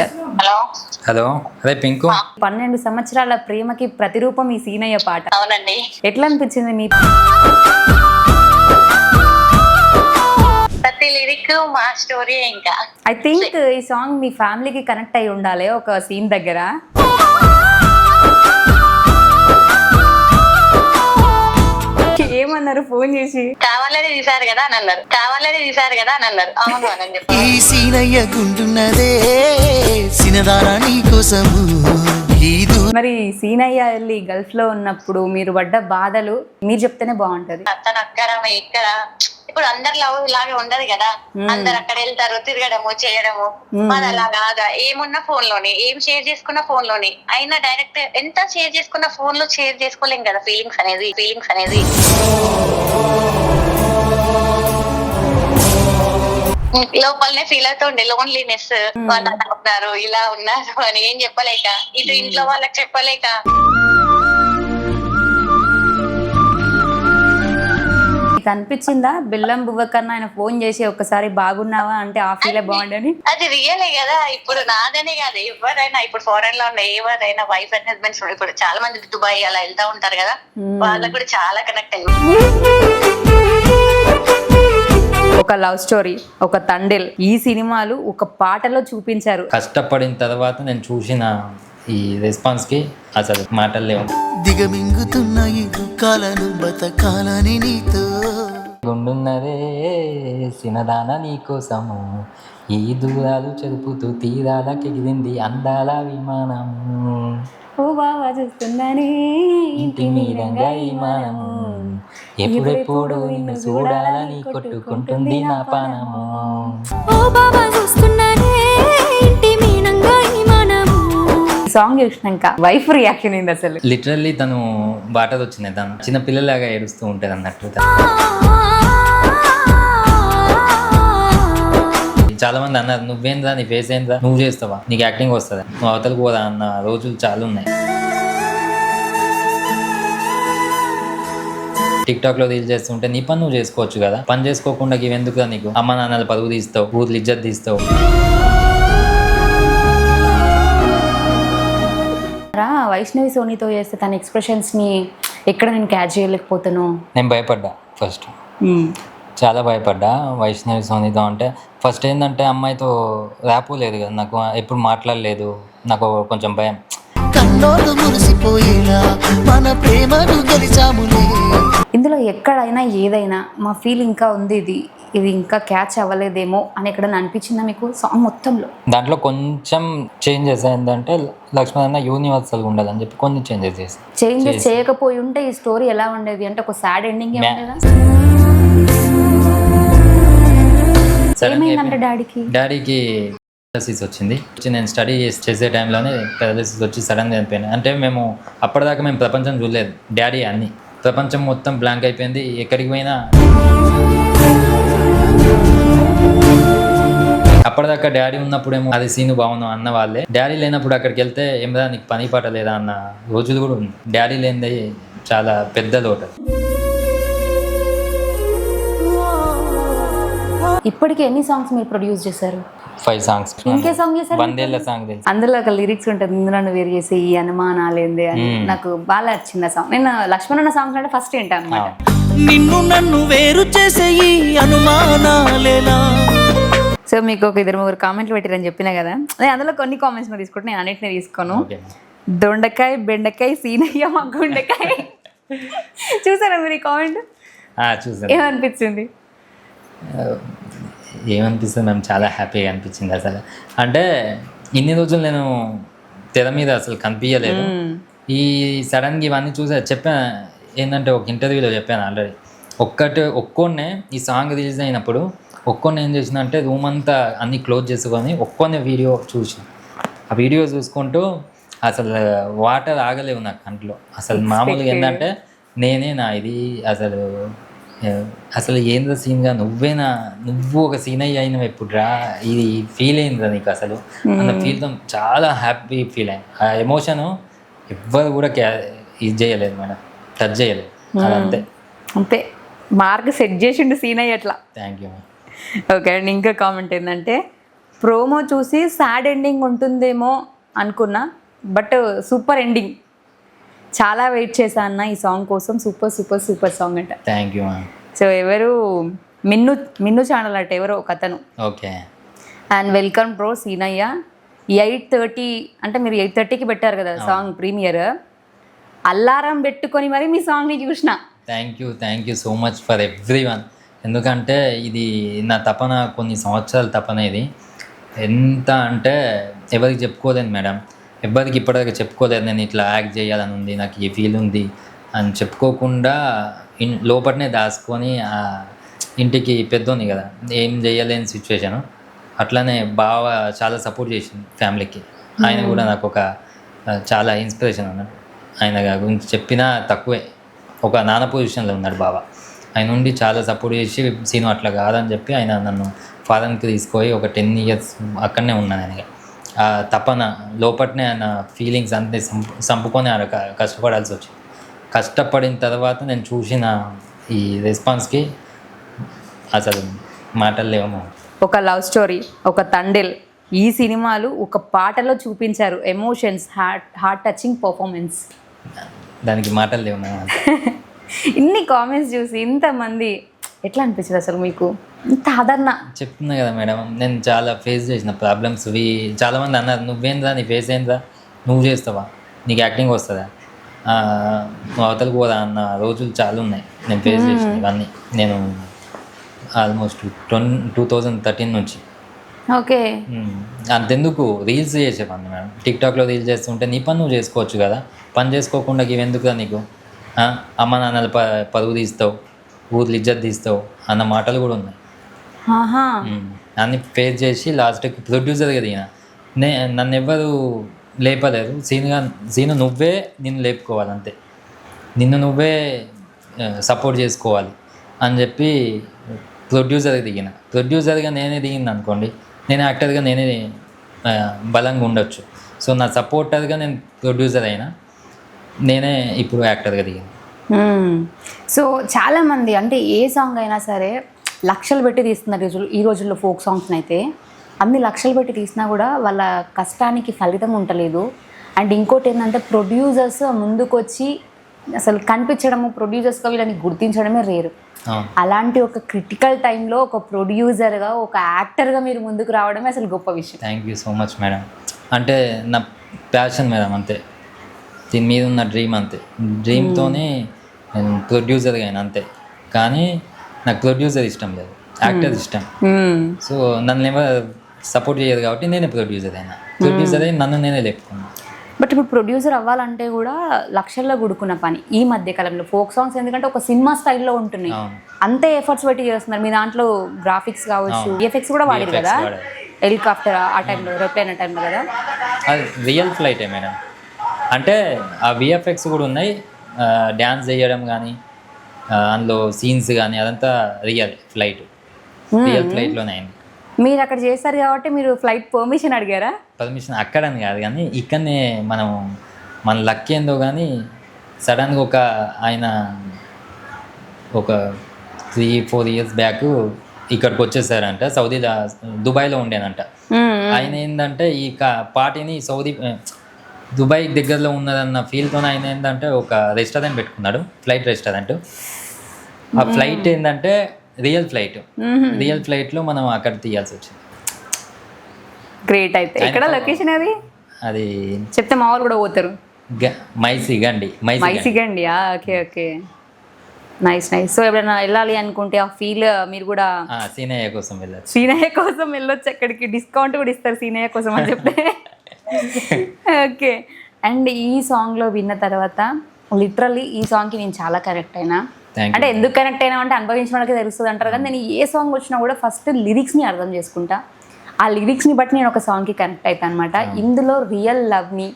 Hello hello అదే pink. పన్నెండు సంవత్సరాల ప్రేమకి ప్రతిరూపం ఈ సీనయ్య పాట. అవునండి. ఎట్లా అనిపించింది మీ ప్రతి లిరిక్ మా స్టోరీ ఇంకా. ఐ థింక్ ఈ సాంగ్ మీ ఫ్యామిలీకి కనెక్ట్ అయి ఉండాలి ఒక సీన్ దగ్గర. ఏమన్నారు ఫోన్ చేసి? కావాలని తీశారు కదా అని అన్నారు. కావాలని తీశారు కదా అని అన్నారు. అవును అని చెప్పి ఈ సీనయ్య గుంటున్నదే సినదారా నీ కోసము. మరి సీనయ్య వెళ్ళి గల్ఫ్లో ఉన్నప్పుడు మీరు పడ్డ బాధలు మీరు చెప్తేనే బాగుంటది. అక్కడ ఇక్కడ. ఇప్పుడు అందరు లవ్ లాగా ఉండదు కదా. అందరు అక్కడ వెళ్తారు తిరగడము చేయడము. మాది అలా కాదా? ఏమున్నా ఫోన్లోనే ఏం షేర్ చేసుకున్న ఫోన్లోనే అయినా డైరెక్ట్ ఎంత షేర్ చేసుకున్న ఫోన్లో షేర్ చేసుకోలేం కదా ఫీలింగ్స్ అనేది ఫీలింగ్స్ అనేది. లోపలనే ఫీల్ అవుతుండే లోన్లీనెస్ వాళ్ళు ఉన్నారు ఇలా ఉన్నారు అని ఏం చెప్పలేక ఇటు ఇంట్లో వాళ్ళకి చెప్పలేక. మీకు అనిపించిందా? బెల్లం బువ్వ కన్నా ఆయన ఫోన్ చేసి ఒక్కసారి బాగున్నావా? అంటే ఆ ఫీలే బాగుండని అది రియలే కదా. ఇప్పుడు నాదనే కాదు. ఎవరైనా ఇప్పుడు ఫారెన్లో ఉన్న ఎవరైనా వైఫ్ అండ్ హస్బెండ్స్ ఇప్పుడు చాలా మంది దుబాయ్ అలా వెళ్తా ఉంటారు కదా. వాళ్ళకు కూడా చాలా కనెక్ట్ అయింది ఒక లవ్ స్టోరీ ఒక తండెల్. ఈ సినిమాలు ఒక పాటలో చూపించారు. కష్టపడిన తర్వాత నేను చూసిన ఈ రెస్పాన్స్కి అసలు మాటలు లేవు. దిగమింగుతున్న ఈ దుఃఖాలను బతకాలని నీతో. గుండున్నదే సినదాన నీకోసము. ఈ దూరాలు చెరుపుతూ తీరాలకు ఎగిరింది అందాల విమానం ఓ బావా చూస్తున్నానే. ఇంటి మీదంగా విమానము. ఎప్పుడెప్పుడు నిన్ను చూడాలని కొట్టుకుంటుంది నా పానము. ఓ బాబా చూస్తున్నానే. సాంగ్ చూసినాక వైఫ్ రియాక్షన్ ఏంది అసలు? లిటరల్లీ తను బాటది వచ్చింది. తను చిన్న పిల్లలాగా ఏడుస్తూ ఉంటుంది అన్నట్టు. చాలా మంది అన్నారు నువ్వేంద్రా నీ ఫేస్ ఏంద్రా? నువ్వు చేస్తావా? నీకు యాక్టింగ్ వస్తుందా? నువ్వు అవతలకు పోదా? అన్న రోజులు చాలా ఉన్నాయి. టిక్ టాక్లో రీల్ చేస్తుంటే నీ పని నువ్వు చేసుకోవచ్చు కదా? పని చేసుకోకుండా ఇవెందుకు నీకు? అమ్మ నాన్నలు పరువు తీస్తావు ఊర్లు ఇజ్జత్ తీస్తావు. వైష్ణవి సోనీతో చేస్తే తన ఎక్స్ప్రెషన్స్ని ఎక్కడ నేను క్యాచ్ చేయలేకపోతాను? నేను భయపడ్డా ఫస్ట్ చాలా భయపడ్డా వైష్ణవి సోనితో అంటే ఫస్ట్ ఏంటంటే అమ్మాయితో ర్యాపు లేదు కదా నాకు ఎప్పుడు మాట్లాడలేదు నాకు కొంచెం భయం. కన్నోళ్ళు మురిసిపోయేలా మన ప్రేమను గెలిచాములే. ఇందులో ఎక్కడైనా ఏదైనా మా ఫీల్ ఇంకా ఉంది ఇది ఇది ఇంకా క్యాచ్ అవ్వలేదేమో అని ఎక్కడైనా అనిపించిందా మీకు సాంగ్ మొత్తంలో? దాంట్లో కొంచెం చేంజెస్ ఏంటంటే లక్ష్మణ్ అన్న యూనివర్సల్గా ఉండాలని చెప్పి కొన్ని చేంజెస్ చేసి చేంజెస్ చేయకపోయి ఉంటే ఈ స్టోరీ ఎలా ఉండేది? అంటే ఒక సాడ్ ఎండింగ్ ఏమైందంటే డాడీకి? డాడీకి పెరాలసిస్ వచ్చింది. వచ్చి నేను స్టడీ చేసి చేసే టైంలోనే పెరాలసిస్ వచ్చి సడన్గా చనిపోయాను. అంటే మేము అప్పటిదాకా మేము ప్రపంచం చూడలేదు. డాడీ అన్ని. ప్రపంచం మొత్తం బ్లాంక్ అయిపోయింది. ఎక్కడికి పోయినా అప్పటిదాకా డాడీ ఉన్నప్పుడేమో అది సీను బాగున్నాం అన్న వాళ్ళే. డాడీ లేనప్పుడు అక్కడికి వెళ్తే ఏమరా నీకు పని పాట లేదా అన్న రోజులు కూడా ఉంది. డాడీ లేనిది చాలా పెద్ద లోటు. ఇప్పటికి ఎన్ని సాంగ్స్ మీరు ప్రొడ్యూస్ చేశారు? ఫైవ్ సాంగ్స్ ఇంకే సాంగ్ చేశారు వందేళ్ళ సాంగ్ తెలుసు. అందులో ఒక లిరిక్స్ ఉంటుంది ఇందులో వేరు చేసి ఈ అనుమానాలేంది అని. నాకు బాగా నచ్చింది ఆ సాంగ్ నేను లక్ష్మణ్ సాంగ్స్ అంటే ఫస్ట్ ఏంటి అనమాట నిన్ను నన్ను వేరు చేసే ఈ అనుమానాలేలా సో మీకు ఒక ఇద్దరు ముగ్గురు కామెంట్లు పెట్టారని చెప్పినా కదా. నేను అందులో కొన్ని కామెంట్స్ తీసుకుంటే నేను అన్నిటిని తీసుకోను. దొండకాయ బెండకాయ సీనయ్య మా గుండెకాయ చూసారా మీరు ఈ కామెంట్ చూసాను. ఏమనిపించింది? ఏమనిపిస్తుంది? మ్యామ్ చాలా హ్యాపీగా అనిపించింది అసలు. అంటే ఇన్ని రోజులు నేను తెర మీద అసలు కనిపించలేదు. ఈ సడన్గా ఇవన్నీ చూసా చెప్పా ఏంటంటే ఒక ఇంటర్వ్యూలో చెప్పాను ఆల్రెడీ ఒక్కటి ఒక్కొన్నే ఈ సాంగ్ రిలీజ్ అయినప్పుడు ఒక్కొన్ని ఏం చేసిన అంటే రూమ్ అంతా అన్ని క్లోజ్ చేసుకొని ఒక్కొన్ని వీడియో చూసి. ఆ వీడియో చూసుకుంటూ అసలు వాటర్ ఆగలేవు నా కంట్లో. అసలు మామూలుగా ఏంటంటే నేనే నా ఇది అసలు అసలు ఏందో సీన్గా? నువ్వేనా? నువ్వు ఒక సీన్ అయ్యి అయినవి ఎప్పుడు రా ఇది ఫీల్ అయిందా నీకు అసలు? అన్న ఫీల్తో చాలా హ్యాపీ ఫీల్ అయింది ఆ ఎమోషన్ ఎవ్వరు కూడా క్యా ఇది చేయలేదు మేడం. టచ్ చేయలేదు. అదంతే. అంతే. మార్క్ సెట్ చేసిండు సీనయ్య అట్లా. థ్యాంక్ యూ ఓకే అండ్ ఇంకా కామెంట్ ఏంటంటే ప్రోమో చూసి సాడ్ ఎండింగ్ ఉంటుందేమో అనుకున్నా బట్ సూపర్ ఎండింగ్ చాలా వెయిట్ చేశా అన్న ఈ సాంగ్ కోసం. సూపర్ సూపర్ సూపర్ సాంగ్ అంట. థ్యాంక్ యూ సో ఎవరు మిన్ను మిన్ను ఛానల్ అట ఎవరో ఒక అతను. Okay and welcome bro Seenayya. Eight thirty అంటే మీరు ఎయిట్ థర్టీకి పెట్టారు కదా సాంగ్ ప్రీమియర్. అల్లారం పెట్టుకొని మరి మీ సాంగ్ని చూసిన. Thank you thank you so much for everyone ఎందుకంటే ఇది నా తపన కొన్ని సంవత్సరాల తపన ఇది. ఎంత అంటే ఎవరికి చెప్పుకోలేదు మేడం ఎవరికి ఇప్పటిదాకా చెప్పుకోలేదు నేను ఇట్లా యాక్ట్ చేయాలని ఉంది నాకు ఈ ఫీల్ ఉంది అని చెప్పుకోకుండా ఇన్ లోపలనే దాచుకొని ఆ ఇంటికి పెద్దోని కదా ఏం చేయలేని సిచ్యువేషను అట్లానే బావ చాలా సపోర్ట్ చేసింది ఫ్యామిలీకి. ఆయన కూడా నాకు ఒక చాలా ఇన్స్పిరేషన్ అన్నట్టు ఆయన గురించి చెప్పినా తక్కువే. ఒక నాన్న పొజిషన్లో ఉన్నాడు బావ. ఆయన ఉండి చాలా సపోర్ట్ చేసి సీను అట్లా కాదని చెప్పి ఆయన నన్ను ఫారెన్కి తీసుకొని ఒక టెన్ ఇయర్స్ అక్కడనే ఉన్నాను ఆయన ఆ తపన లోపట్నే ఆయన ఫీలింగ్స్ అంతే సంపు సంపుకొని ఆయన కష్టపడాల్సి వచ్చింది. కష్టపడిన తర్వాత నేను చూసిన ఈ రెస్పాన్స్కి అసలు మాటలు లేవు ఒక లవ్ స్టోరీ ఒక తండెల్ ఈ సినిమాలు ఒక పాటలో చూపించారు. Emotions heart heart touching performance దానికి మాటలు లేవు ఇన్ని కామెంట్స్ చూసి ఇంతమంది ఎట్లా అనిపించింది అసలు మీకు? ఆదరణ. చెప్తున్నా కదా మేడం నేను చాలా ఫేస్ చేసిన ప్రాబ్లమ్స్ ఇవి చాలామంది అన్నారు నువ్వేంద్రా నీ ఫేస్ ఏంద్రా? నువ్వు చేస్తావా? నీకు యాక్టింగ్ వస్తుందా? అవతలకు పోదా అన్న రోజులు చాలా ఉన్నాయి నేను ఫేస్ చేసిన ఇవన్నీ నేను ఆల్మోస్ట్ ట్వం టూ థౌజండ్ థర్టీన్ నుంచి. ఓకే. అంతెందుకు? రీల్స్ చేసేవాడిని మేడం. టిక్టాక్లో రీల్స్ చేస్తుంటే నీ పని నువ్వు చేసుకోవచ్చు కదా. పని చేసుకోకుండా ఇవి ఎందుకురా నీకు? అమ్మ నాన్నల ప పరువు తీస్తావు ఊర్లు ఇజ్జత్ తీస్తావు అన్న మాటలు కూడా ఉన్నాయి. అన్ని ఫేస్ చేసి లాస్ట్కి ప్రొడ్యూసర్గా దిగిన నే నన్ను ఎవ్వరు లేపలేదు సీనుగా సీను నువ్వే నిన్ను లేపుకోవాలి అంతే నిన్ను నువ్వే సపోర్ట్ చేసుకోవాలి అని చెప్పి ప్రొడ్యూసర్గా దిగిన. ప్రొడ్యూసర్గా నేనే దిగింది అనుకోండి నేను యాక్టర్గా నేనే బలంగా ఉండొచ్చు. సో నా సపోర్టర్గా నేను ప్రొడ్యూసర్ అయినా నేనే ఇప్పుడు యాక్టర్గా దిగాను. సో చాలా మంది అంటే ఏ సాంగ్ అయినా సరే లక్షలు పెట్టి తీస్తున్నారు రోజులు ఈ రోజుల్లో ఫోక్ సాంగ్స్ని అయితే. అన్ని లక్షలు పెట్టి తీసినా కూడా వాళ్ళ కష్టానికి ఫలితం ఉండలేదు. అండ్ ఇంకోటి ఏంటంటే ప్రొడ్యూసర్స్ ముందుకొచ్చి అసలు కనిపించడము ప్రొడ్యూసర్స్గా వీళ్ళని గుర్తించడమే రేరు. అలాంటి ఒక క్రిటికల్ టైంలో ఒక ప్రొడ్యూసర్గా ఒక యాక్టర్గా మీరు ముందుకు రావడమే అసలు గొప్ప విషయం. Thank you so much madam. అంటే నా ప్యాషన్ మేడం అంతే. దీని మీద ఉన్న డ్రీమ్ అంతే. డ్రీమ్తోనే నేను ప్రొడ్యూసర్గా అయినా అంతే. కానీ నాకు ప్రొడ్యూసర్ ఇష్టం లేదు. యాక్టర్ ఇష్టం. సో నన్ను ఎవరు సపోర్ట్ చేయదు కాబట్టి నేనే ప్రొడ్యూసర్ అయినా. ప్రొడ్యూసర్ అయి నన్ను నేనే లేపుకున్నాను బట్ ఇప్పుడు ప్రొడ్యూసర్ అవ్వాలంటే కూడా లక్షల్లో కూడుకున్న పని ఈ మధ్య కాలంలో. ఫోక్ సాంగ్స్ ఎందుకంటే ఒక సినిమా స్టైల్లో ఉంటున్నాయి. అంతే ఎఫర్ట్స్ పెట్టి చేస్తున్నారు. మీ దాంట్లో గ్రాఫిక్స్ కావచ్చు ఎఫెక్ట్స్ కూడా వాడారు కదా. హెలికాప్టర్ ఆ టైంలో ఏరోప్లేన్ ఆ టైంలో కదా? అది రియల్ ఫ్లైటే మేడం. అంటే ఆ విఎఫ్ఎక్స్ కూడా ఉన్నాయి. డ్యాన్స్ చేయడం కానీ అందులో సీన్స్ కానీ అదంతా రియల్ ఫ్లైట్ రియల్ ఫ్లైట్లోనే అయింది. మీరు అక్కడ చేస్తారు కాబట్టి మీరు ఫ్లైట్ పర్మిషన్ అడిగారా? పర్మిషన్ అక్కడని కాదు కానీ ఇక్కడనే మనం మన లక్ ఏందో కానీ సడన్గా ఒక ఆయన ఒక త్రీ ఫోర్ ఇయర్స్ బ్యాక్ ఇక్కడికి వచ్చేసారంట. సౌదీలో దుబాయ్లో ఉండేనంట. ఆయన ఏంటంటే ఈ పార్టీని సౌదీ దుబాయ్ దగ్గరలో ఉన్నదన్న ఫీల్తో ఆయన ఏంటంటే ఒక రెస్టారెంట్ పెట్టుకున్నాడు. ఫ్లైట్ రెస్టారెంట్ ఆ ఫ్లైట్ ఏంటంటే రియల్ ఫ్లైట్. రియల్ ఫ్లైట్లో మనం అక్కడ తీయాల్సి వచ్చింది. గ్రేట్ అయితే. ఎక్కడ లొకేషన్ అది? అది చెప్తే మా వాళ్ళు కూడా పోతారు. Maisigandi Maisigandi. Okay okay. Nice nice so ఎప్పుడైనా వెళ్ళాలి అనుకుంటే ఆ ఫీల్ మీరు కూడా సీనయ్య కోసం వెళ్ళచ్చు. సీనయ్య కోసం వెళ్ళొచ్చు. అక్కడికి డిస్కౌంట్ కూడా ఇస్తారు సీనయ్య కోసం అని చెప్తే ఓకే. అండ్ ఈ సాంగ్లో విన్న తర్వాత లిటరల్లీ ఈ సాంగ్కి నేను చాలా కనెక్ట్ అయినా. అంటే ఎందుకు కనెక్ట్ అయినా అంటే అనుభవించిన వాళ్ళకి తెలుస్తుంది అంటారు కానీ నేను ఏ సాంగ్ వచ్చినా కూడా ఫస్ట్ లిరిక్స్ని అర్థం చేసుకుంటా. ఆ లిరిక్స్ని బట్టి నేను ఒక సాంగ్కి కనెక్ట్ అవుతాను అనమాట ఇందులో రియల్ లవ్ని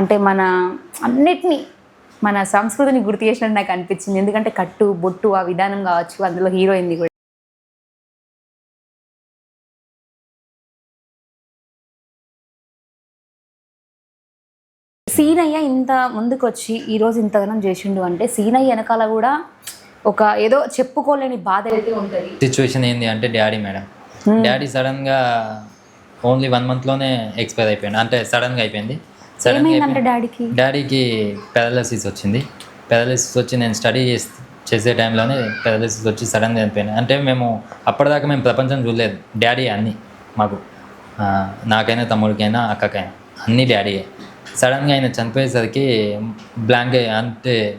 అంటే మన అన్నిటినీ మన సంస్కృతిని గుర్తు చేసినట్టు నాకు అనిపించింది. ఎందుకంటే కట్టు బొట్టు ఆ విధానం కావచ్చు అందులో హీరోయింది కూడా. సీనయ్య ఇంత ముందుకు వచ్చి ఈరోజు ఇంతగానం చేసిండు అంటే సీనయ్య వెనకాల కూడా ఒక ఏదో చెప్పుకోలేని బాధ అయితే ఉంటుంది. సిచ్యువేషన్ ఏంది అంటే డాడీ మేడం. డాడీ సడన్గా ఓన్లీ వన్ మంత్లోనే ఎక్స్పైర్ అయిపోయింది అంటే సడన్గా అయిపోయింది. సడన్గా డాడీకి? డాడీకి పారాలసిస్ వచ్చింది. పారాలసిస్ వచ్చి నేను స్టడీ చేసి చేసే టైంలోనే పారాలసిస్ వచ్చి సడన్గా చనిపోయింది అంటే మేము అప్పటిదాకా మేము ప్రపంచం చూడలేదు. డాడీ అన్నీ మాకు. నాకైనా తమ్ముడికైనా అక్కకైనా అన్నీ డాడీయే. సడన్గా ఆయన చనిపోయేసరికి బ్లాంక్ అయ్యి అంటే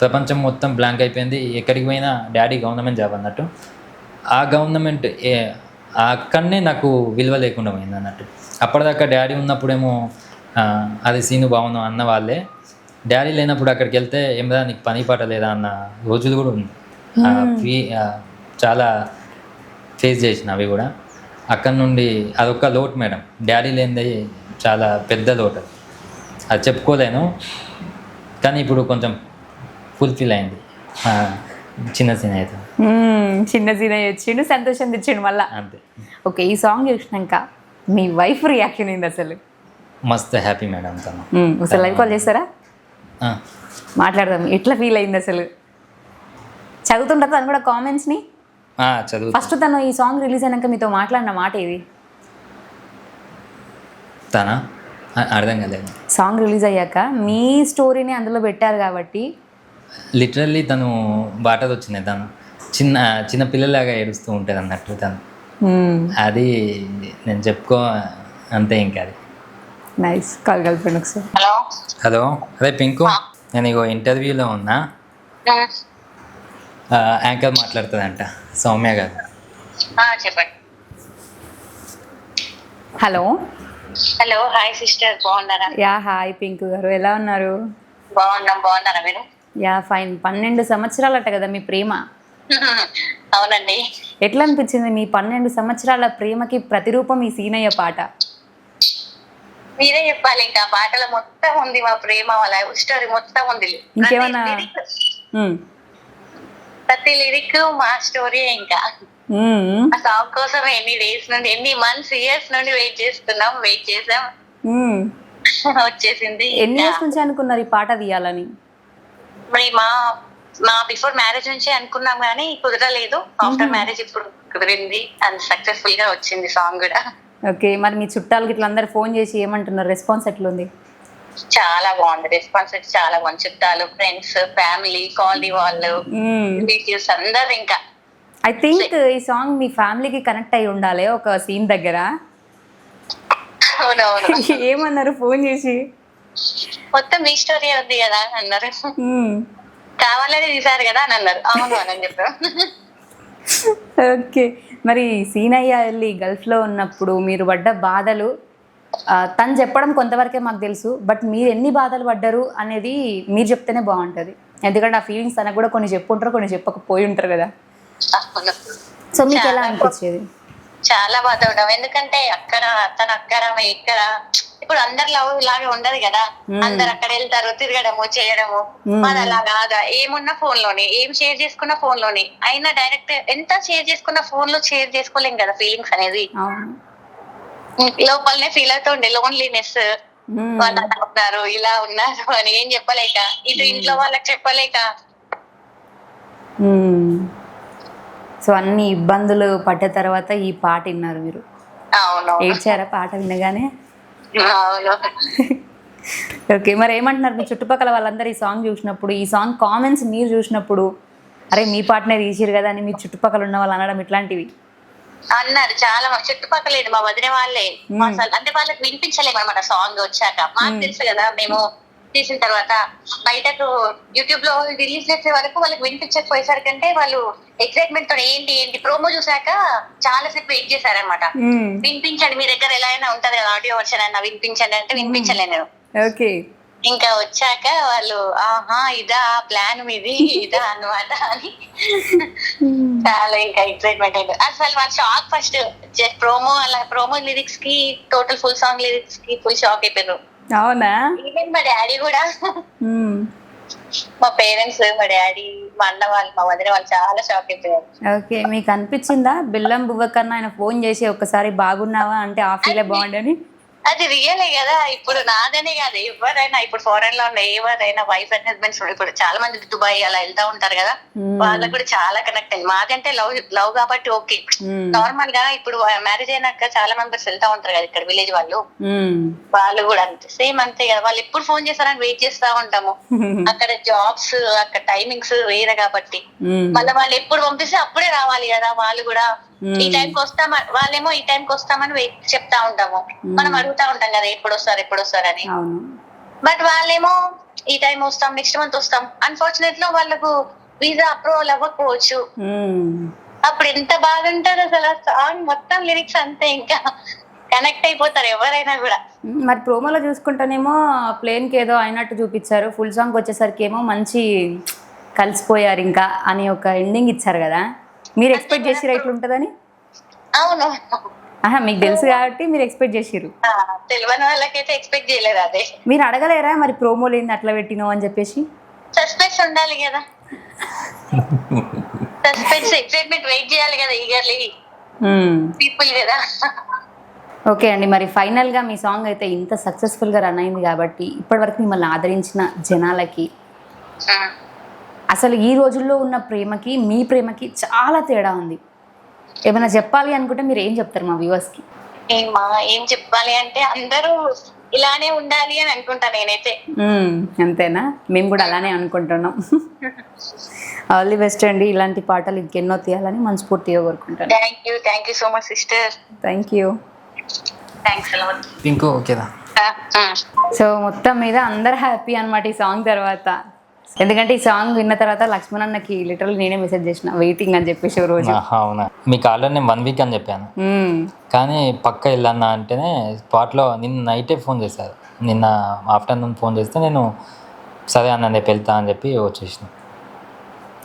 ప్రపంచం మొత్తం బ్లాంక్ అయిపోయింది. ఎక్కడికి పోయినా డాడీ గవర్నమెంట్ జాబ్ అన్నట్టు. ఆ గవర్నమెంట్ ఏ అక్కడనే నాకు విలువ లేకుండా పోయింది అన్నట్టు. అప్పటిదాకా డాడీ ఉన్నప్పుడేమో అది సీను బాగును అన్న వాళ్ళే. డాడీ లేనప్పుడు అక్కడికి వెళ్తే ఏమరా నీకు పని పాట లేదా అన్న రోజులు కూడా ఉంది. ఫీ- చాలా ఫేస్ చేసిన అవి కూడా. అక్కడ నుండి అదొక లోటు మేడం. డాడీ లేనిది చాలా పెద్ద లోటు అది. చెప్పుకోలేను. కానీ ఇప్పుడు కొంచెం ఫుల్ఫిల్ అయింది. చిన్న సీన్ అయితే. చిన్న సీన్ వచ్చిండు సంతోషం తెచ్చిండు మళ్ళా. అంతే. ఓకే ఈ సాంగ్ చూసినాక మీ వైఫ్ రియాక్షన్ ఏంది అసలు? మస్తు హ్యాపీ మేడం తను. ఒకసారి లైవ్ కాల్ చేస్తారా? మాట్లాడదాం ఎట్లా ఫీల్ అయింది అసలు? చదువుతుంటారు తను కూడా కామెంట్స్ని చదువు ఫస్ట్ తను ఈ సాంగ్ రిలీజ్ అయినాక మీతో మాట్లాడిన మాట ఇది తనా? అర్థం కాలేదు. సాంగ్ రిలీజ్ అయ్యాక మీ స్టోరీని అందులో పెట్టారు కాబట్టి. లిటరల్లీ తను బాటది వచ్చింది. తను చిన్న చిన్న పిల్లలాగా ఏడుస్తూ ఉంటుంది అన్నట్టు తను. అది నేను చెప్పుకో అంతే ఇంకా అది. నైస్. కాల్ కలిపండి ఒకసారి. హలో. హలో. అదే పింకు నేను ఇగో ఇంటర్వ్యూలో ఉన్నా. ఆ, యాంకర్ మాట్లాడుతుందంట. సౌమ్య గారు. చెప్పండి. హలో. హలో హాయ్ సిస్టర్ బాగున్నారా? యా హాయ్ పింకు గారు ఎలా ఉన్నారు? బాగున్నాం బాగున్నారా మీరు? Yeah fine. పన్నెండు సంవత్సరాలట కదా మీ ప్రేమ. అవునండి. ఎట్లా అనిపించింది మీ పన్నెండు సంవత్సరాల ప్రేమకి ప్రతిరూపం ఈ సీనయ్య పాట? మీరే చెప్పాలి ఇంకా పాటలు మొత్తం ఉంది మా ప్రేమ వాళ్ళ స్టోరీ మొత్తం ఉంది. ఇంకేమన్నా? ప్రతి లిరిక్ మా స్టోరీ ఇంకా. ఆ సాంగ్ కోసం ఎన్ని డేస్ నుండి ఎన్ని మంత్స్ ఇయర్స్ నుండి వెయిట్ చేస్తున్నాం వెయిట్ చేసాం. మ్మ్. వచ్చేసింది. ఎన్ని. ఇయర్స్ నుంచి అనుకున్నారు ఈ పాట తీయాలని? మరి మా మా బిఫోర్ మ్యారేజ్ నుంచే అనుకున్నాం కానీ కుదరలేదు. ఆఫ్టర్ మ్యారేజ్ ఇప్పుడు కుదిరింది అండ్ సక్సెస్ఫుల్గా వచ్చింది సాంగ్ కూడా. ఓకే మరి మీ చుట్టాలకి ఇట్లా అందరు ఫోన్ చేసి ఏమంటున్నారు? రెస్పాన్స్ ఎట్లుంది? చాలా బాగుంది. రెస్పాన్స్ చాలా బాగుంది చుట్టాలు ఫ్రెండ్స్ ఫ్యామిలీ కాలనీ వాళ్ళు రిలేటివ్స్ అందరు ఇంకా. ఐ థింక్ ఈ సాంగ్ మీ ఫ్యామిలీకి కనెక్ట్ అయి ఉండాలి ఒక సీన్ దగ్గర. ఏమన్నారు ఫోన్ చేసి? మొత్తం మీ స్టోరీ ఉంది కదా అన్నారు. మ్మ్. కావాలని తీసారు కదా అని అన్నారు. అవును అని చెప్పారు. ఓకే మరి సీనయ్య వెళ్ళి గల్ఫ్లో ఉన్నప్పుడు మీరు పడ్డ బాధలు తను చెప్పడం కొంతవరకే మాకు తెలుసు బట్ మీరు ఎన్ని బాధలు పడ్డారు అనేది మీరు చెప్తేనే బాగుంటుంది. ఎందుకంటే ఆ ఫీలింగ్స్ తనకు కూడా కొన్ని చెప్పుంటారు కొన్ని చెప్పకపోయి ఉంటారు కదా. సో మీకు ఎలా చాలా అనిపించేది? చాలా బాధ ఉండవు. ఎందుకంటే అక్కడ తన అక్కడ ఇక్కడ ఇప్పుడు అందరి లవ్ ఇలాగే ఉండదు కదా. అందరు అక్కడ వెళ్తారు తిరగడము చేయడము. మాది అలా కాదా? ఏమున్నా ఫోన్లోనే ఏం షేర్ చేసుకున్న ఫోన్లోనే అయినా డైరెక్ట్ ఎంత షేర్ చేసుకున్న ఫోన్లో షేర్ చేసుకోలేం కదా ఫీలింగ్స్ అనేది. లోపలనే ఫీల్ అవుతుండే లోన్లీనెస్. వాళ్ళు అలా ఉన్నారు ఇలా ఉన్నారు అని ఏం చెప్పలేక ఇటు ఇంట్లో వాళ్ళకి చెప్పలేక. సో అన్ని ఇబ్బందులు పడ్డ తర్వాత ఈ పాట విన్నారు మీరు. ఏడ్చారా పాట వినగానే? ఓకే మరి ఏమంటున్నారు? మీ చుట్టుపక్కల వాళ్ళందరూ ఈ సాంగ్ చూసినప్పుడు ఈ సాంగ్ కామెంట్స్ మీరు చూసినప్పుడు అరే మీ పాటనే తీసిరు కదా అని మీ చుట్టుపక్కల ఉన్న వాళ్ళు అనడం ఇట్లాంటివి? అన్నారు చాలా మా చుట్టుపక్కల మా వదిన వాళ్ళే. అంటే వాళ్ళకి వినిపించలేము అనమాట సాంగ్ వచ్చాక. మాకు తెలుసు కదా మేము తీసిన తర్వాత బయటకు యూట్యూబ్లో రిలీజ్ చేసే వరకు వాళ్ళకి వినిపించకపోయేసరికంటే వాళ్ళు ఎక్సైట్మెంట్తో ఏంటి ఏంటి ప్రోమో చూసాక చాలా సేపు వెయిట్ చేశారనమాట వినిపించండి మీ దగ్గర ఎలా అయినా ఉంటది కదా ఆడియో వర్షన్ అయినా వినిపించండి అంటే వినిపించలేను నేను. ఓకే. ఇంకా వచ్చాక వాళ్ళు ఆహా ఇదా ప్లాన్ మీది ఇదా అన్నమాట అని. చాలా ఇంకా ఎక్సైట్మెంట్ అయింది. అసలు మా షాక్ ఫస్ట్ ప్రోమో అలా ప్రోమో లిరిక్స్కి టోటల్ ఫుల్ సాంగ్ లిరిక్స్కి ఫుల్ షాక్ అయిపోయారు అవునా? ఈవెన్ మా డాడీ కూడా. మా పేరెంట్స్ మా డాడీ మా అన్న వాళ్ళు మా వదిన వాళ్ళు చాలా షాక్ అయిపోయారు. ఓకే మీకు అనిపించిందా? బెల్లం బువ్వ కన్నా ఆయన ఫోన్ చేసి ఒక్కసారి బాగున్నావా? అంటే ఆ ఫీలే బాగుండని అది రియలే కదా. ఇప్పుడు నాదనే కాదు. ఎవరైనా ఇప్పుడు ఫారెన్లో ఉన్న ఎవరైనా వైఫ్ అండ్ హస్బెండ్స్ ఇప్పుడు చాలా మంది దుబాయ్ అలా వెళ్తా ఉంటారు కదా. వాళ్ళకి కూడా చాలా కనెక్ట్ అయింది మాదంటే లవ్ లవ్ కాబట్టి ఓకే. నార్మల్గా ఇప్పుడు మ్యారేజ్ అయినాక చాలా మెంబర్స్ వెళ్తా ఉంటారు కదా ఇక్కడ విలేజ్ వాళ్ళు. వాళ్ళు కూడా అంతే. సేమ్ అంతే కదా. వాళ్ళు ఎప్పుడు ఫోన్ చేస్తారని వెయిట్ చేస్తా ఉంటాము. అక్కడ జాబ్స్ అక్కడ టైమింగ్స్ వేరే కాబట్టి. మళ్ళీ వాళ్ళు ఎప్పుడు పంపిస్తే అప్పుడే రావాలి కదా. వాళ్ళు కూడా ఈ టైంకి వస్తామ వాళ్ళేమో ఈ టైంకి వస్తామని వెయిట్ చెప్తా ఉంటాము. మనం అడుగుతా ఉంటాం కదా ఎప్పుడు వస్తారు ఎప్పుడు వస్తారని అవును. బట్ వాళ్ళేమో ఈ టైం వస్తాం నెక్స్ట్ మంత్ వస్తాం. అన్ఫార్చునేట్లో వాళ్ళకు వీసా అప్రూవల్ అవ్వకపోవచ్చు. అప్పుడు ఎంత బాగుంటారు అసలు ఆ సాంగ్ మొత్తం లిరిక్స్ అంతే ఇంకా. కనెక్ట్ అయిపోతారు ఎవరైనా కూడా. మరి ప్రోమోలో చూసుకుంటేనేమో ప్లేన్కి ఏదో అయినట్టు చూపించారు. ఫుల్ సాంగ్ వచ్చేసరికి ఏమో మంచి కలిసిపోయారు ఇంకా అని ఒక ఎండింగ్ ఇచ్చారు కదా. మీరు ఎక్స్పెక్ట్ చేసిరా ఇట్లా ఉంటుందని అవును. ఆహా మీకు తెలుసు కాబట్టి మీరు ఎక్స్పెక్ట్ చేసిర్రు. ఆ, తెలియని వాళ్ళకైతే ఎక్స్పెక్ట్ చేయలేదు అదే. మీరు అడగలేరా మరి ప్రోమోలు ఏంది అట్లా పెట్టినావు అని చెప్పేసి? సస్పెన్స్ ఉండాలి కదా. సస్పెన్స్ ఎక్సైట్మెంట్ వెయిట్ చేయాలి కదా ఈగర్లీ. పీపుల్ కదా. ఓకే అండి మరి ఫైనల్గా మీ సాంగ్ అయితే ఇంత సక్సెస్ఫుల్గా రన్ అయింది కాబట్టి ఇప్పటివరకు మిమ్మల్ని ఆదరించిన జనాలకి అసలు ఈ రోజుల్లో ఉన్న ప్రేమకి మీ ప్రేమకి చాలా తేడా ఉంది. ఏమైనా చెప్పాలి అనుకుంటే మీరు ఏం చెప్తారు మా వ్యూవర్స్కి ఏమా? ఏం చెప్పాలి అంటే అందరూ ఇలానే ఉండాలి అని అనుకుంటా నేనైతే. అంతేనా? మేము కూడా అలానే అనుకుంటున్నాం. ఆల్ ది బెస్ట్ అండి. ఇలాంటి పాటలు ఇంకెన్నో తీయాలని మనస్ఫూర్తిగా కోరుకుంటాను. Thank you thank you so much sister thank you thanks ఇంకో ఓకేదా సో మొత్తం మీద అందరు హ్యాపీ అనమాట ఈ సాంగ్ తర్వాత. ఎందుకంటే ఈ సాంగ్ విన్న తర్వాత లక్ష్మణ్ అన్నకి లిటరల్ నేనే మెసేజ్ చేసిన వెయిటింగ్ అని చెప్పేసి రోజు. అవునా? మీకు ఆల్రెడీ నేను వన్ వీక్ అని చెప్పాను. కానీ పక్క వెళ్ళన్నా అంటేనే స్పాట్లో నిన్న నైటే ఫోన్ చేశారు. నిన్న ఆఫ్టర్నూన్ ఫోన్ చేస్తే నేను సరే అన్న రేపు వెళ్తా అని చెప్పి వచ్చేసిన.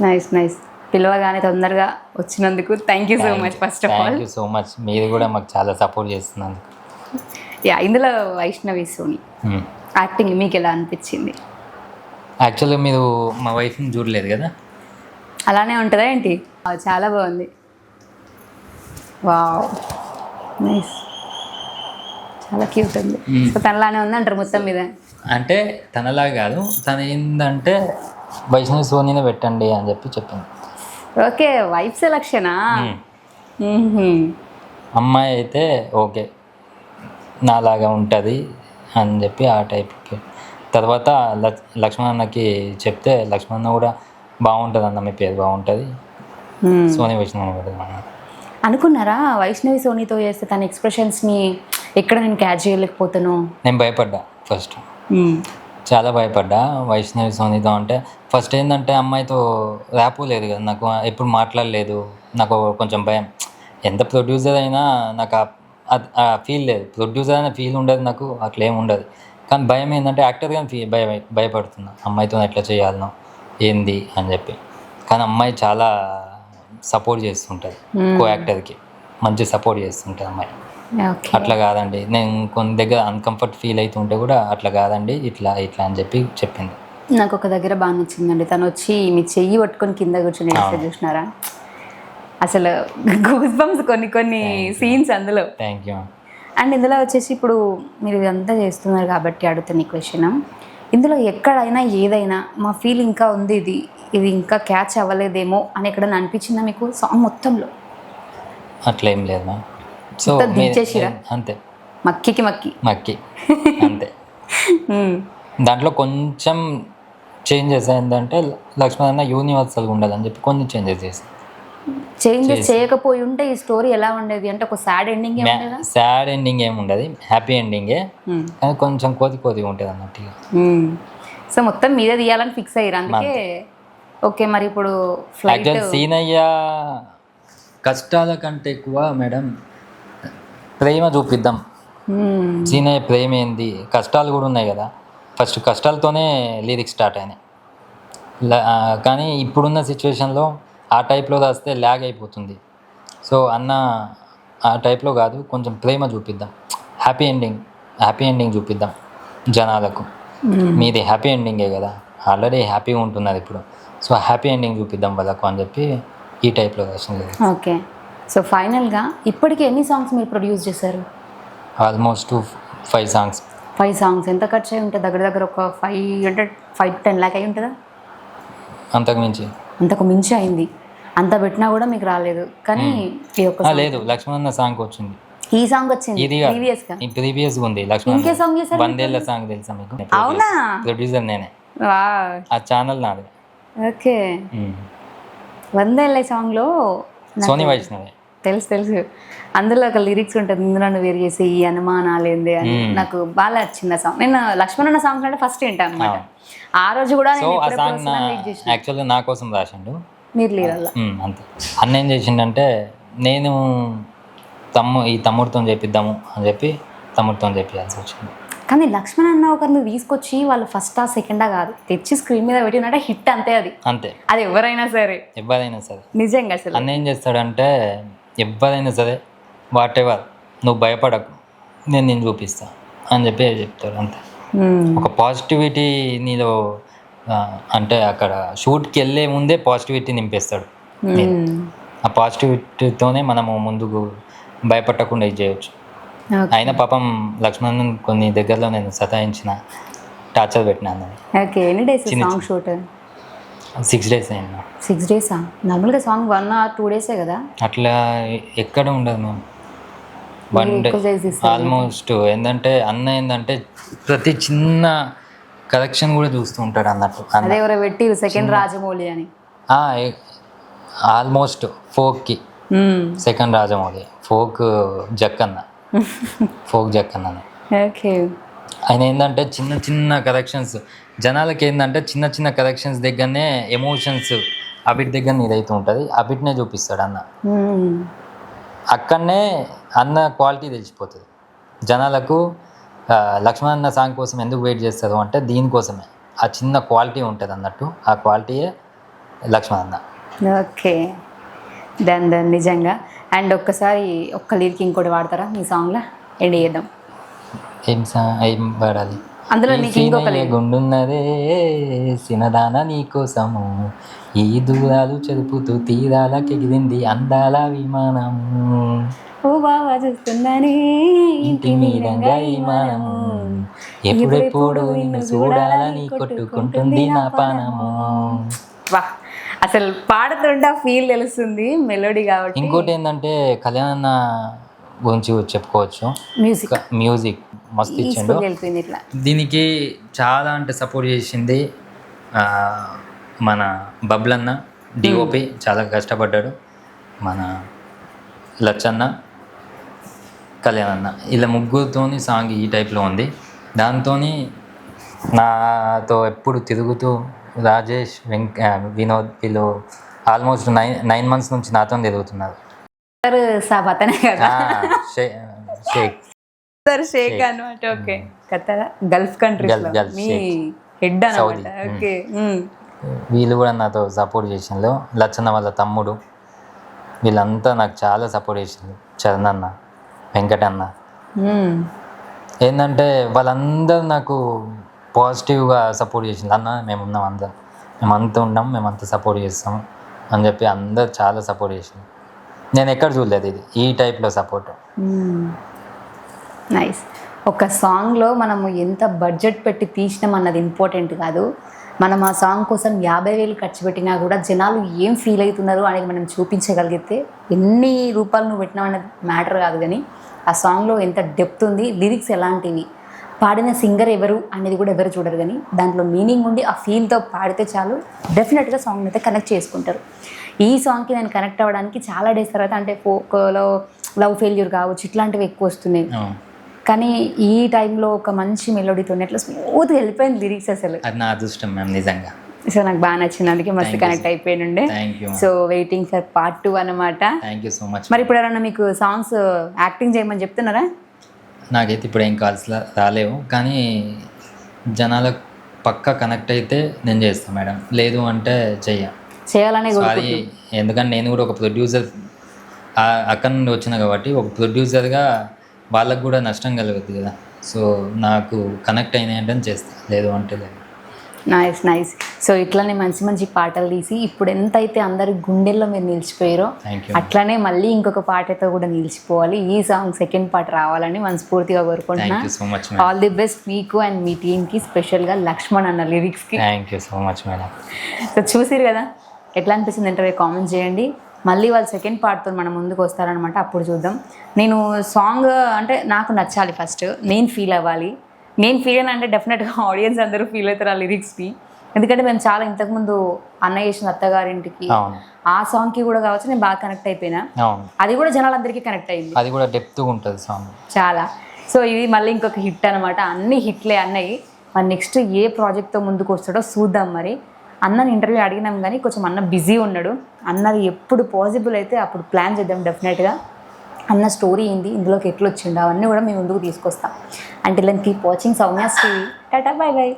నైస్ నైస్ పిలవగానే తొందరగా వచ్చినందుకు thank you so much first of all thank you so much మీరు కూడా మాకు చాలా సపోర్ట్ చేస్తున్నందుకు. యా ఇందులో వైష్ణవి సోని. యాక్టింగ్ మీకు ఎలా అనిపించింది? యాక్చువల్గా మీరు మా వైఫ్ని చూడలేదు కదా? అలానే ఉంటుందా ఏంటి? చాలా బాగుంది. వావ్. నైస్ చాలా క్యూట్ ఉంది. సో తనలానే ఉంది అంటారు మొత్తం మీద? అంటే తనలా కాదు. తను ఏంటంటే వైష్ణవి సోనీనే పెట్టండి అని చెప్పి చెప్పింది. ఓకే వైఫ్ సెలక్షనా అమ్మాయి అయితే ఓకే నాలాగా ఉంటుంది అని చెప్పి ఆ టైప్కి తర్వాత లక్ లక్ష్మణ్ అన్నకి చెప్తే లక్ష్మణ్ అన్న కూడా బాగుంటుంది అన్న మీ పేరు బాగుంటుంది. సోనీ వైష్ణవ్ అనుకున్నారా వైష్ణవి సోనీతో చేస్తే తన ఎక్స్ప్రెషన్స్ని ఎక్కడ నేను క్యాచ్ చేయలేకపోతాను? నేను భయపడ్డా ఫస్ట్. చాలా భయపడ్డా వైష్ణవి సోనీతో అంటే ఫస్ట్ ఏంటంటే అమ్మాయితో ర్యాపు లేదు కదా నాకు ఎప్పుడు మాట్లాడలేదు నాకు కొంచెం భయం. ఎంత ప్రొడ్యూసర్ అయినా నాకు ఆ ఫీల్ లేదు. ప్రొడ్యూసర్ అయినా ఫీల్ ఉండదు నాకు అట్లా ఏమి ఉండదు. కానీ భయం ఏంటంటే యాక్టర్గా ఫీ భయ భయపడుతున్నా. అమ్మాయితో ఎట్లా చేయాలనో ఏంది అని చెప్పి. కానీ అమ్మాయి చాలా సపోర్ట్ చేస్తుంటుంది కో. యాక్టర్కి మంచి సపోర్ట్ చేస్తుంటుంది అమ్మాయి. అట్లా కాదండి. నేను కొన్ని దగ్గర అన్కంఫర్ట్ ఫీల్ అవుతుంటే కూడా అట్లా కాదండి ఇట్లా ఇట్లా అని చెప్పి చెప్పింది. నాకు ఒక దగ్గర బాగా నచ్చిందండి. తను వచ్చి మీ చెయ్యి పట్టుకొని కింద కూర్చొని చూసినారా? అసలు గూస్ బంప్స్ కొన్ని కొన్ని సీన్స్ అందులో. థ్యాంక్ యూ అండ్ ఇందులో వచ్చేసి ఇప్పుడు మీరు ఇదంతా చేస్తున్నారు కాబట్టి అడుగుతున్న ఈ క్వశ్చన్ ఇందులో ఎక్కడైనా ఏదైనా మా ఫీల్ ఇంకా ఉంది ఇది ఇది ఇంకా క్యాచ్ అవ్వలేదేమో అని ఎక్కడైనా అనిపించిందా మీకు సాంగ్ మొత్తంలో? అట్లా ఏం లేదు మ్యామ్. సో దించేసిరా? అంతే. మక్కికి మక్కి. మక్కి. అంతే. దాంట్లో కొంచెం చేంజెస్ ఏంటంటే లక్ష్మణ్ అన్న యూనివర్సల్గా ఉండాలని చెప్పి కొన్ని చేంజెస్ చేసి చేంజెస్ చేయకపోయి ఉంటే ఈ స్టోరీ ఎలా ఉండేది? అంటే ఒక సాడ్ ఎండింగ్ ఉండేదా? సాడ్ ఎండింగ్ ఏమి ఉండదు. హ్యాపీ ఎండింగే. కానీ కొంచెం కోతి కోతిగా ఉంటుంది అన్నట్టుగా మ్మ్. సో మొత్తం మీదే తీయాలని ఫిక్స్ అయ్యారు. అందుకే ఓకే మరి ఇప్పుడు ఫ్లైట్ సీనయ్య కష్టాల కంటే ఎక్కువ మేడం ప్రేమ చూపిద్దాం. సీనయ్య ప్రేమ ఏంది? కష్టాలు కూడా ఉన్నాయి కదా. ఫస్ట్ కష్టాలతోనే లిరిక్స్ స్టార్ట్ అయినాయి. కానీ ఇప్పుడున్న సిచ్యువేషన్లో ఆ టైప్లో రాస్తే ల్యాగ్ అయిపోతుంది. సో అన్న ఆ టైప్లో కాదు కొంచెం ప్రేమ చూపిద్దాం. హ్యాపీ ఎండింగ్ హ్యాపీ ఎండింగ్ చూపిద్దాం జనాలకు. మీది హ్యాపీ ఎండింగే కదా. ఆల్రెడీ హ్యాపీగా ఉంటున్నారు ఇప్పుడు. సో హ్యాపీ ఎండింగ్ చూపిద్దాం వాళ్ళకు అని చెప్పి ఈ టైప్లో రాసింది ఓకే. సో ఫైనల్గా ఇప్పటికి ఎన్ని సాంగ్స్ మీరు ప్రొడ్యూస్ చేశారు? Almost five songs five songs ఎంత ఖర్చు అయి ఉంటుంది? దగ్గర దగ్గర ఒక five hundred five ten lakh అయి ఉంటుందా? అంతకు మించి. అంతకు మించి అయింది. అంత పెట్టినా కూడా మీకు రాలేదు. కానీ ఈ ఒక్క లేదు. లక్ష్మణ సాంగ్ వచ్చింది. ఈ సాంగ్ వచ్చింది? ఇది ప్రీవియస్గా? ప్రీవియస్ ఉంది. ఇంకే లక్ష్మణ song చేశారు వందేళ్ళ సాంగ్ తెలుసా మీకు? అవునా? ప్రొడ్యూసర్ నేనే. వా ఆ ఛానల్ నాది. ఓకే. ఉమ్. వందేళ్ళ సాంగ్లో సోనీ వైష్ణవి. తెలుసు తెలుసు. అందులో ఒక లిరిక్స్ ఉంటుంది ముందు నన్ను వేరు చేసి ఈ అనుమానాలు ఏంది అని. నాకు బాగా ఆ సాంగ్ నేను లక్ష్మణ్ అన్న సాంగ్స్ అంటే ఫస్ట్ వింటాను అనమాట ఆ రోజు కూడా సాంగ్ యాక్చువల్గా నా కోసం రాసిండు. మీరు లేరల్లా అంతే. అన్న ఏం చేసిండంటే నేను తమ్ము ఈ తమ్ముడితో చేపిద్దాము అని చెప్పి తమ్ముడితో చేపించాల్సి వచ్చింది. కానీ లక్ష్మణ్ అన్న ఒకరిని తీసుకొచ్చి వాళ్ళు ఫస్ట్ ఆ సెకండా కాదు. తెచ్చి స్క్రీన్ మీద పెట్టినట్టే హిట్ అంతే అది. అంతే. అది ఎవరైనా సరే. ఎవరైనా సరే. నిజంగా అసలు. అన్న ఏం చేస్తాడంటే ఎవరైనా సరే వాట్ ఎవర్ నువ్వు భయపడకు నేను నేను చూపిస్తా అని చెప్పి చెప్తాడు అంతే. ఒక పాజిటివిటీ నీలో అంటే అక్కడ షూట్కి వెళ్ళే ముందే పాజిటివిటీ నింపేస్తాడు. ఆ పాజిటివిటీతోనే మనము ముందుకు భయపడకుండా ఇది చేయొచ్చు. అయినా పాపం లక్ష్మణ్ కొన్ని దగ్గరలో నేను సతాయించిన టార్చర్ పెట్టినాను ఓకే ఎన్ని days song shoot six days అయినా సిక్స్ డేసా నార్మల్గా సాంగ్ వన్ ఆర్ టూ డేసే కదా? అట్లా ఎక్కడ ఉండదు మేము వన్ డే. ఆల్మోస్ట్ ఏంటంటే అన్న ఏంటంటే ప్రతి చిన్న కరెక్షన్ కూడా చూస్తూ ఉంటాడు అన్నట్టు అన్న. అదే ఎవరో పెట్టి సెకండ్ రాజమౌళి అని. Almost ఫోక్కి. Second Rajamouli. Folk Jakkanna. Folk Jakkanna okay ఆయన ఏంటంటే చిన్న చిన్న కరెక్షన్స్ జనాలకి ఏంటంటే చిన్న చిన్న కరెక్షన్స్ దగ్గరనే ఎమోషన్స్ అవిటి దగ్గర ఇదైతే ఉంటుంది. అవిటినే చూపిస్తాడు అన్న. అక్కడనే అన్న క్వాలిటీ తెలిసిపోతుంది. జనాలకు లక్ష్మణ్ అన్న సాంగ్ కోసం ఎందుకు వెయిట్ చేస్తారు అంటే దీనికోసమే. ఆ చిన్న క్వాలిటీ ఉంటుంది అన్నట్టు. ఆ క్వాలిటీయే లక్ష్మణ్ అన్న ఓకే. డన్ డన్ నిజంగా. అండ్ ఒక్కసారి ఒక్క లిరిక్ ఇంకోటి వాడతారా మీ సాంగ్లో? ఎండ్ చేద్దాం. ఏం సా ఏం పాడాలి అందులో నీకు ఇంకొక గుండున్నదే సినదాన నీకోసము. ఈ దూరాలు చెరుపుతూ తీరాలకి ఎగిరింది అందాల విమానము. ఓ బాగా చూస్తున్నానే ఇంటి మీదంగా విమానము. ఎప్పుడెప్పుడు నిన్ను చూడాలని కొట్టుకుంటుంది నా పానము. వా అసలు పాడుతుంటే ఫీల్ తెలుస్తుంది మెలోడీ కాబట్టి. ఇంకోటి ఏంటంటే కళ్యాణ్ అన్న గురించి చెప్పుకోవచ్చు. మ్యూజిక్ మ్యూజిక్ మస్తు ఇచ్చిండు. దీనికి చాలా అంటే సపోర్ట్ చేసింది మన బబ్లన్న డిఓపి చాలా కష్టపడ్డాడు. మన లచ్చన్న కళ్యాణ్ అన్న ఇలా ముగ్గురుతోని సాంగ్ ఈ టైప్లో ఉంది. దాంతో నాతో ఎప్పుడు తిరుగుతూ రాజేష్ వెంక వినోద్ వీళ్ళు ఆల్మోస్ట్ నైన్ నైన్ మంత్స్ నుంచి నాతో తిరుగుతున్నారు. సాబ్ అతనే కదా. షేక్. సార్ షేక్ అనమాట ఓకే. కరెక్టా గల్ఫ్ కంట్రీస్ మీ. హెడ్ అనమాట. ఓకే. వీళ్ళు కూడా నాతో సపోర్ట్ చేసిండ్రు లచ్చన్న వాళ్ళ తమ్ముడు. వీళ్ళంతా నాకు చాలా సపోర్ట్ చేసిండ్రు చరణ్ అన్న వెంకటన్న ఏంటంటే వాళ్ళందరూ నాకు పాజిటివ్గా సపోర్ట్ చేసింది అన్న మేము ఉన్నాం అందరం. మేము అంతా ఉన్నాం మేము అంతా సపోర్ట్ చేస్తాం అని చెప్పి అందరు చాలా సపోర్ట్ చేసింది నేను ఎక్కడ చూడలేదు ఇది ఈ టైప్లో సపోర్ట్ నైస్ ఒక సాంగ్లో మనము ఎంత బడ్జెట్ పెట్టి తీసినాం అన్నది ఇంపార్టెంట్ కాదు. మనం ఆ సాంగ్ కోసం యాభై వేలు ఖర్చు పెట్టినా కూడా జనాలు ఏం ఫీల్ అవుతున్నారు అనేది మనం చూపించగలిగితే ఎన్ని రూపాయలు నువ్వు పెట్టినావు అనేది మ్యాటర్ కాదు కానీ ఆ సాంగ్లో ఎంత డెప్త్ ఉంది లిరిక్స్ ఎలాంటివి పాడిన సింగర్ ఎవరు అనేది కూడా ఎవరు చూడరు కానీ దాంట్లో మీనింగ్ ఉండి ఆ ఫీల్తో పాడితే చాలు. డెఫినెట్గా సాంగ్ అయితే కనెక్ట్ చేసుకుంటారు. ఈ సాంగ్కి నేను కనెక్ట్ అవ్వడానికి చాలా డేస్ తర్వాత అంటే ఫోక్లో లవ్ ఫెయిల్యూర్ కావచ్చు ఇట్లాంటివి ఎక్కువ వస్తున్నాయి. కానీ ఈ టైంలో ఒక మంచి మెలోడీతో అట్లా స్మూత్గా వెళ్ళిపోయింది లిరిక్స్ అసలు. అది నా అదృష్టం మ్యామ్ నిజంగా. సో నాకు బాగా నచ్చింది. అందుకే మస్తు connect అయిపోయినుండే thank you so waiting for part two అనమాట సో మచ్ మరి ఇప్పుడు ఎవరన్నా మీకు సాంగ్స్ యాక్టింగ్ చేయమని చెప్తున్నారా? నాకైతే ఇప్పుడు ఏం కాల్స్ రాలేవు. కానీ జనాలకు పక్క కనెక్ట్ అయితే నేను చేస్తాను మేడం లేదు అంటే చెయ్య. చేయాలనే ఎందుకంటే నేను కూడా ఒక ప్రొడ్యూసర్ అక్కడ నుండి వచ్చిన కాబట్టి ఒక ప్రొడ్యూసర్గా వాళ్ళకు కూడా నష్టం కలుగుతుంది కదా. సో నాకు కనెక్ట్ అయినాయి అంటే చేస్తా. లేదు అంటే లేదు. నైస్ నైస్ సో ఇట్లానే మంచి మంచి పాటలు తీసి ఇప్పుడు ఎంతైతే అందరి గుండెల్లో మీరు నిలిచిపోయారో అట్లానే మళ్ళీ ఇంకొక పాటతో కూడా నిలిచిపోవాలి. ఈ సాంగ్ సెకండ్ పార్ట్ రావాలని మనస్ఫూర్తిగా మచ్ ఆల్ ది బెస్ట్ మీకు అండ్ మీ టీంకి స్పెషల్గా లక్ష్మణ్ అన్న లిరిక్స్కి thank you so much madam so చూసిరు కదా? ఎట్లా అనిపిస్తుంది ఇంటర్వ్యూ కామెంట్ చేయండి. మళ్ళీ వాళ్ళు సెకండ్ పార్ట్తో మన ముందుకు వస్తారనమాట అప్పుడు చూద్దాం. నేను సాంగ్ అంటే నాకు నచ్చాలి ఫస్ట్ నేను ఫీల్ అవ్వాలి. నేను ఫీల్ అయినా అంటే డెఫినెట్గా ఆడియన్స్ అందరూ ఫీల్ అవుతారు ఆ లిరిక్స్కి ఎందుకంటే మేము చాలా ఇంతకుముందు అన్న చేసిన అత్తగారింటికి ఆ సాంగ్కి కూడా కావచ్చు నేను బాగా కనెక్ట్ అయిపోయినా. అది కూడా జనాలందరికీ కనెక్ట్ అయింది. అది కూడా డెప్త్గా ఉంటుంది సాంగ్ చాలా. సో ఇది మళ్ళీ ఇంకొక హిట్ అనమాట అన్ని హిట్లే అన్నవి మరి నెక్స్ట్ ఏ ప్రాజెక్ట్తో ముందుకు వస్తాడో చూద్దాం మరి. అన్నని ఇంటర్వ్యూ అడిగినాం కానీ కొంచెం అన్న బిజీ ఉన్నాడు. అన్నది ఎప్పుడు పాసిబుల్ అయితే అప్పుడు ప్లాన్ చేద్దాం డెఫినెట్గా అన్న స్టోరీ ఏంది? ఇందులోకి ఎట్లా వచ్చిండు? అవన్నీ కూడా మేము ముందుకు తీసుకొస్తాం. అంటే ఇలా keep watching Soumya's TV tata bye bye